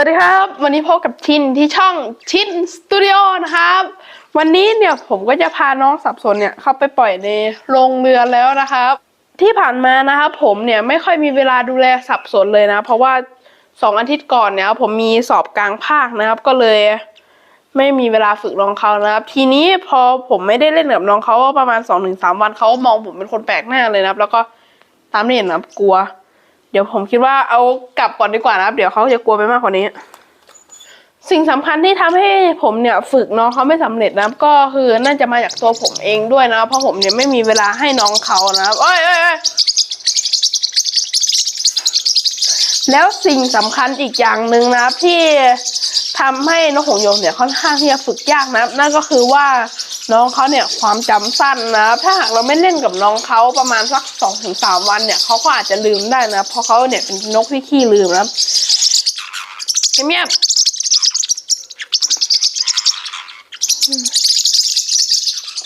วัสดีครับ วันนี้พบกับชินที่ช่องชินสตูดิโอนะครับ วันนี้เนี่ยผมก็จะพาน้องสับสนเนี่ยเข้าไปปล่อยในโรงเรือนแล้วนะครับ ที่ผ่านมานะครับผมเนี่ยไม่ค่อยมีเวลาดูแลสับสนเลยนะ เพราะว่าสองอาทิตย์ก่อนเนี่ยผมมีสอบกลางภาคนะครับ ก็เลย ไม่มีเวลาฝึกน้องเขานะครับ ทีนี้พอผมไม่ได้เล่นกับน้องเขาประมาณสองถึงสามวันเขามองผมเป็นคนแปลกหน้าเลยนะครับ แล้วก็ตามที่เห็นนะครับกลัว เดี๋ยวผมคิดว่าเอากลับก่อนดีกว่านะครับ เดี๋ยวเขาจะกลัวไปมากกว่านี้ สิ่งสำคัญที่ทำให้ผมเนี่ยฝึกน้องเขาไม่สำเร็จนะครับ ก็คือน่าจะมาจากตัวผมเองด้วยนะเพราะผมเนี่ยไม่มีเวลาให้น้องเขานะครับเอ้ยเอ้ยเอ้ยแล้วสิ่งสำคัญอีกอย่างหนึ่งนะครับที่ ทำให้นกหงส์หยกเนี่ยค่อนข้างที่จะฝึกยากนะนั่นก็คือว่าน้องเขาเนี่ยความจำสั้นนะถ้าหากเราไม่เล่นกับน้องเขาประมาณสักสองถึงสามวันเนี่ยเขาก็อาจจะลืมได้นะ เพราะเขาเนี่ยเป็นนกที่ขี้ลืมนะเงียบ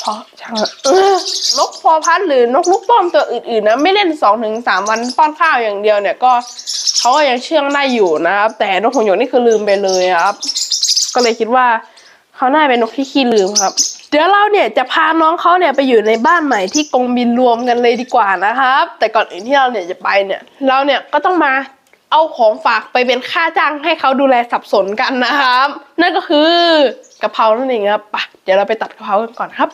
พอช่างเถอะเออนกพอพัดหรือนกลูกป้อมตัวอื่นๆนะไม่เล่นสองถึงสามวันป้อนข้าวอย่างเดียวเนี่ยก็ เขาก็ยังเชื่องได้อยู่นะครับ แต่นกหงหยกนี่คือลืมไปเลยครับ ก็เลยคิดว่าเขาน่าเป็นนกที่ขี้ลืมครับ เดี๋ยวเราเนี่ยจะพาน้องเขาเนี่ยไปอยู่ในบ้านใหม่ที่กงบินรวมกันเลยดีกว่านะครับ แต่ก่อนอื่นที่เราเนี่ยจะไปเนี่ยเราเนี่ยก็ต้องมาเอาของฝากไปเป็นค่าจ้างให้เขาดูแลสับสนกันนะครับ นั่นก็คือกะเพรานั่นเองครับไปเดี๋ยวเราไปตัดกะเพรากันก่อนครับ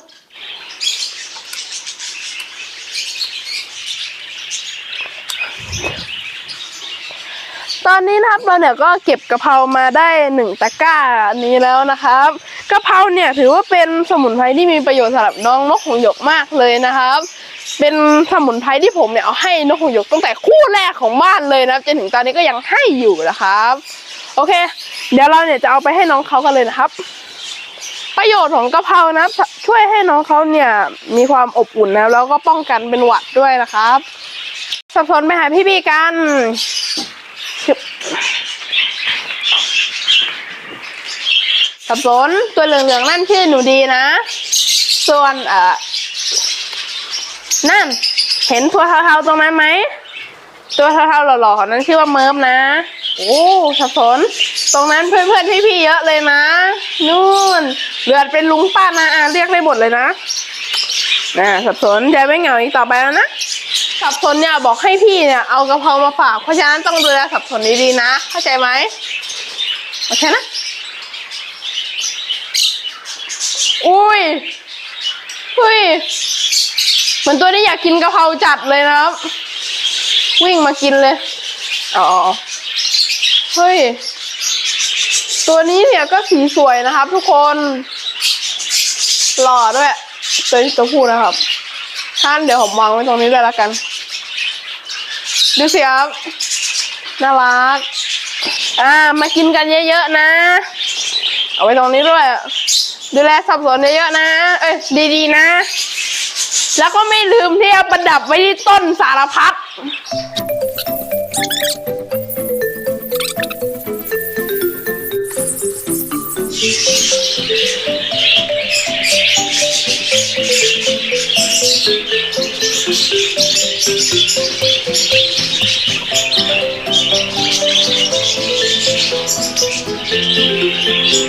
ตอนนี้นะครับเราเนี่ยก็เก็บกะเพรามาได้หนึ่งตะกร้านี้แล้วนะครับกะเพราเนี่ยถือว่าเป็นสมุนไพรที่มีประโยชน์สำหรับน้องนกหงส์หยกมากเลยนะครับ เป็นสมุนไพรที่ผมเนี่ยเอาให้นกหงส์หยกตั้งแต่คู่แรกของบ้านเลยนะครับจนถึงตอนนี้ก็ยังให้อยู่นะครับ โอเค เดี๋ยวเราเนี่ยจะเอาไปให้น้องเขากันเลยนะครับ ประโยชน์ของกะเพรานะช่วยให้น้องเขาเนี่ยมีความอบอุ่นนะแล้วก็ป้องกันเป็นหวัดด้วยนะครับสับสนไปหาพี่ๆกัน สับสนตัวเหลืองๆนั่นชื่อหนูดีนะ ส่วนเอ่อนั่น เห็นตัวเทาๆตรงนั้นไหม ตัวเทาๆหล่อๆของนั้นชื่อว่าเมิร์ฟนะ โอ้สับสน ตรงนั้นเพื่อนๆพี่ๆเยอะเลยนะ นู่นเลือดเป็นลุงป้านะอาเรียกได้หมดเลยนะ นะสับสนจะไม่เหงาอีกต่อไปแล้วนะ สับสนเนี่ยบอกให้พี่เนี่ยเอากระเพรามาฝาก เพราะฉะนั้นต้องดูแลสับสนดีๆนะ เข้าใจไหมโอเคนะ อุ้ยอุ้ยเหมือนตัวนี้อยากกินกะเพราจัดเลยนะครับ วิ่งมากินเลย อ๋อ เฮ้ย ตัวนี้เนี่ยก็สีสวยนะครับทุกคน หล่อด้วย ตัวนี้ตัวผู้นะครับท่านเดี๋ยวผมวางไว้ตรงนี้เลยละกัน ดูสิครับน่ารัก อ่า มากินกันเยอะๆนะ เอาไว้ตรงนี้ด้วย ดูแลสับสนเยอะๆนะ เอ้ยดีๆนะ แล้วก็ไม่ลืมที่จะประดับไว้ที่ต้นสารพัด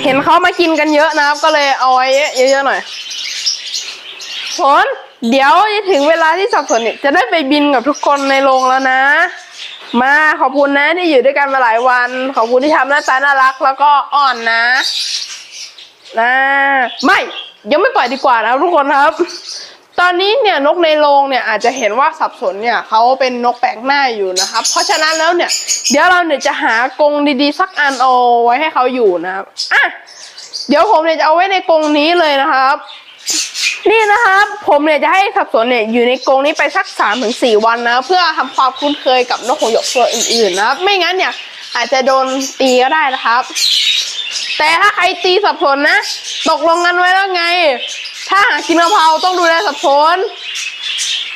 เห็นเขามากินกันเยอะนะครับ ก็เลยเอาไว้เยอะๆหน่อยผลเดี๋ยวจะถึงเวลาที่สับสนเนี่ยจะได้ไปบินกับทุกคนในโรงแล้วนะ มาขอบคุณนะที่อยู่ด้วยกันมาหลายวัน ขอบคุณที่ทำหน้าตาน่ารักแล้วก็อ่อนนะ นะ ไม่ยังไม่ปล่อยดีกว่านะทุกคนครับ ตอนนี้เนี่ยนกในโรงเนี่ยอาจจะเห็นว่าสับสนเนี่ยเขาเป็นนกแปลกหน้าอยู่นะครับ เพราะฉะนั้นแล้วเนี่ยเดี๋ยวเราเนี่ยจะหากรงดีๆ สักอันเอาไว้ให้เขาอยู่นะครับอะเดี๋ยวผมเนี่ยจะเอาไว้ในกรงนี้เลยนะครับ นี่นะครับ ผมเนี่ยจะให้สับสนเนี่ยอยู่ในกรงนี้ไปสักสามถึงสี่วันนะเพื่อทำความคุ้นเคยกับนกหงส์หยกตัวอื่นๆนะครับ ไม่งั้นเนี่ยอาจจะโดนตีก็ได้นะครับ แต่ถ้าใครตีสับสนนะ ตกลงกันไว้แล้วไง ถ้าหากินกะเพราต้องดูแลสับสน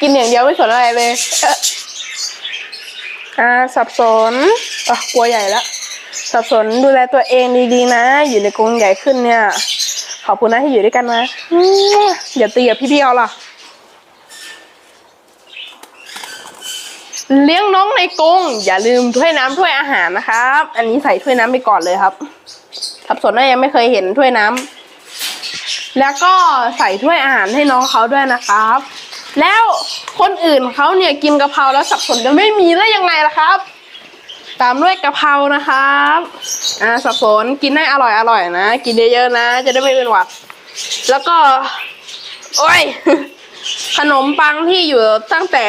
กินอย่างเดียวไม่สนอะไรเลยอ่าสับสนอะกลัวใหญ่ล้วสับสนดูแลตัวเองดีๆนะ อยู่ในกรงใหญ่ขึ้นเนี่ย ขอบคุณนะที่อยู่ด้วยกันนะอื้ออย่าตีกับพี่ๆเอาล่ะ เลี้ยงน้องในกรงอย่าลืมถ้วยน้ำถ้วยอาหารนะครับ อันนี้ใส่ถ้วยน้ำไปก่อนเลยครับ สับสนน่ายังไม่เคยเห็นถ้วยน้ำ แล้วก็ใส่ถ้วยอาหารให้น้องเขาด้วยนะครับ แล้วคนอื่นเขาเนี่ยกินกะเพราแล้วสับสนจะไม่มีได้ยังไงล่ะครับ ตามด้วยกะเพรานะครับอ่าสับสนกินให้อร่อยอร่อยนะ กินเยอะๆนะ จะได้ไม่เป็นหวัด แล้วก็โอ้ยขนมปังที่อยู่ตั้งแต่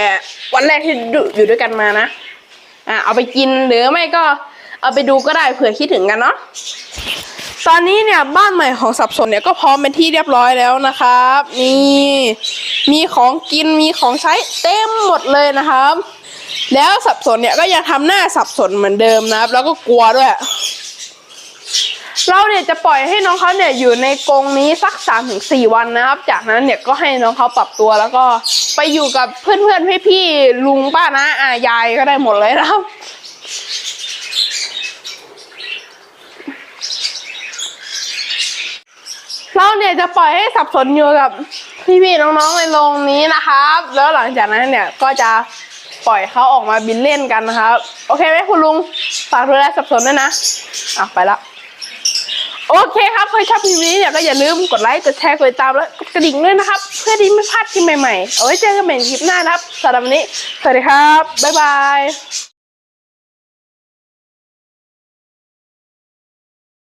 วันแรกที่อยู่ด้วยกันมานะ อ่าเอาไปกินหรือไม่ก็ เอาไปดูก็ได้เผื่อคิดถึงกันเนาะตอนนี้เนี่ยบ้านใหม่ของสับสนเนี่ยก็พร้อมเป็นที่เรียบร้อยแล้วนะครับนี่มีของกินมีของใช้เต็มหมดเลยนะครับ แล้วสับสนเนี่ยก็ยังทำหน้าสับสนเหมือนเดิมนะครับ แล้วก็กลัวด้วย เราเนี่ยจะปล่อยให้น้องเขาเนี่ยอยู่ในกรงนี้สักสามถึงสี่วันนะครับ จากนั้นเนี่ยก็ให้น้องเขาปรับตัวแล้วก็ไปอยู่กับเพื่อนเพื่อนพี่พี่ๆลุงป้านะอายายก็ได้หมดเลยนะครับ เราเนี่ยจะปล่อยให้สับสนอยู่กับพี่ๆน้องๆในโรงนี้นะครับ แล้วหลังจากนั้นเนี่ยก็จะปล่อยเขาออกมาบินเล่นกันนะครับ โอเคไหมคุณลุงฝากดูแลสับสนด้วยนะอะไปละโอเคครับใครชอบคลิปนี้เนี่ยก็อย่าลืมกดไลค์กดแชร์กดติดตามและกดกระดิ่งด้วยนะครับ เพื่อที่ไม่พลาดคลิปใหม่ๆเอาไว้เจอกันใหม่ในคลิปหน้านะครับสำหรับวันนี้ สวัสดีครับบ๊ายบาย